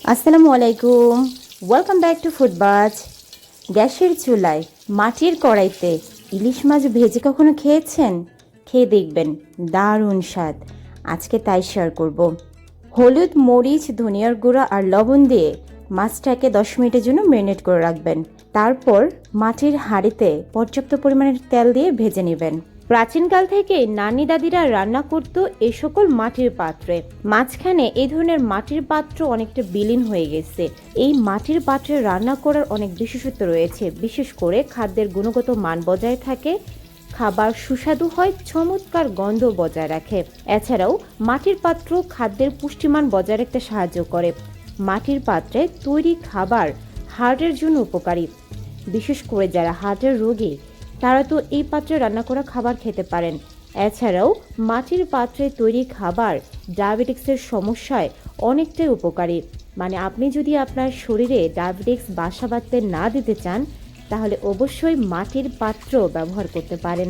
আসসালামু আলাইকুম। Welcome back to ফুডবাজ গ্যাসের চুলায় মাটির কড়াইতে ইলিশ মাছ ভেজে কখনো খেয়েছেন? খেয়ে দেখবেন, দারুণ স্বাদ। আজকে তাই শেয়ার করব। হলুদ, মরিচ, ধনিয়ার গুঁড়া আর লবণ দিয়ে মাছটাকে দশ মিনিটের জন্য ম্যারিনেট করে রাখবেন। তারপর মাটির হাঁড়িতে পর্যাপ্ত পরিমাণের তেল দিয়ে ভেজে নেবেন। প্রাচীনকাল থেকে নানি দাদিরা রান্না করত এই সকল মাটির পাত্রে। মাঝখানে এই ধরনের মাটির পাত্র অনেকটা বিলীন হয়ে গেছে। এই মাটির পাত্রে রান্না করার অনেক বিশেষত্ব রয়েছে। বিশেষ করে খাদ্যের গুণগত মান বজায় থাকে, খাবার সুস্বাদু হয়, চমৎকার গন্ধ বজায় রাখে। এছাড়াও মাটির পাত্র খাদ্যের পুষ্টিমান বজায় রাখতে সাহায্য করে। মাটির পাত্রে তৈরি খাবার হার্টের জন্য উপকারী। বিশেষ করে যারা হার্টের রোগী তারা তো এই পাত্রে রান্না করা খাবার খেতে পারেন। এছাড়াও মাটির পাত্রে তৈরি খাবার ডায়াবেটিক্সের সমস্যায় অনেকটাই উপকারী। মানে আপনি যদি আপনার শরীরে ডায়াবেটিক্স বাসা বাঁধতে না দিতে চান, তাহলে অবশ্যই মাটির পাত্র ব্যবহার করতে পারেন।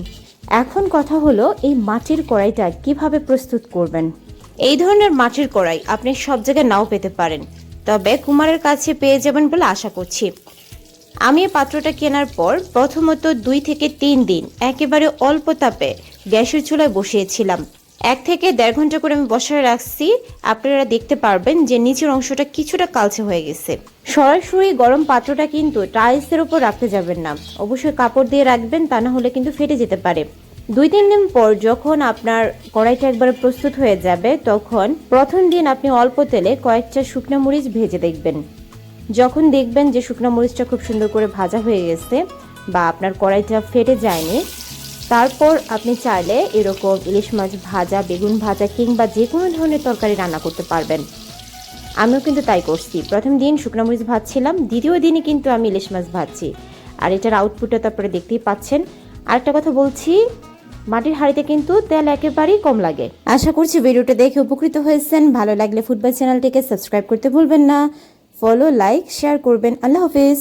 এখন কথা হলো এই মাটির কড়াইটা কীভাবে প্রস্তুত করবেন? এই ধরনের মাটির কড়াই আপনি সব জায়গায় নাও পেতে পারেন। তবে কুমারের কাছে পেয়ে যাবেন বলে আশা করছি। আমি পাত্রটা কেনার পর প্রথমত দুই থেকে তিন দিন একেবারে অল্প তাপে গ্যাসের চুলায় বসিয়েছিলাম। এক থেকে দেড় ঘণ্টা করে আমি বসায় রাখছি। আপনারা দেখতে পারবেন যে নিচের অংশটা কিছুটা কালচে হয়ে গেছে। সরাসরি গরম পাত্রটা কিন্তু টাইলসের উপর রাখতে যাবেন না। অবশ্যই কাপড় দিয়ে রাখবেন, তা না হলে কিন্তু ফেটে যেতে পারে। দুই তিন দিন পর যখন আপনার কড়াইটা একবার প্রস্তুত হয়ে যাবে, তখন প্রথম দিন আপনি অল্প তেলে কয়েকটা শুকনো মরিচ ভেজে দেখবেন। যখন দেখবেন যে শুকনো মরিচটা খুব সুন্দর করে ভাজা হয়ে গেছে বা আপনার কড়াইটা ফেটে যায়নি, তারপর আপনি চাইলে এরকম ইলিশ মাছ ভাজা, বেগুন ভাজা কিংবা যে কোনো ধরনের তরকারি রান্না করতে পারবেন। আমিও কিন্তু তাই করছি। প্রথম দিন শুকনো মরিচ ভাজছিলাম, দ্বিতীয় দিনই কিন্তু আমি ইলিশ মাছ ভাজছি। আর এটার আউটপুটটা তারপরে দেখতেই পাচ্ছেন। আরেকটা কথা বলছি, মাটির হাঁড়িতে কিন্তু তেল একেবারেই কম লাগে। আশা করছি ভিডিওটা দেখে উপকৃত হয়েছেন। ভালো লাগলে ফুটবল চ্যানেলটিকে সাবস্ক্রাইব করতে ভুলবেন না। ফলো লাইক শেয়ার করবেন। আল্লাহ হাফিজ।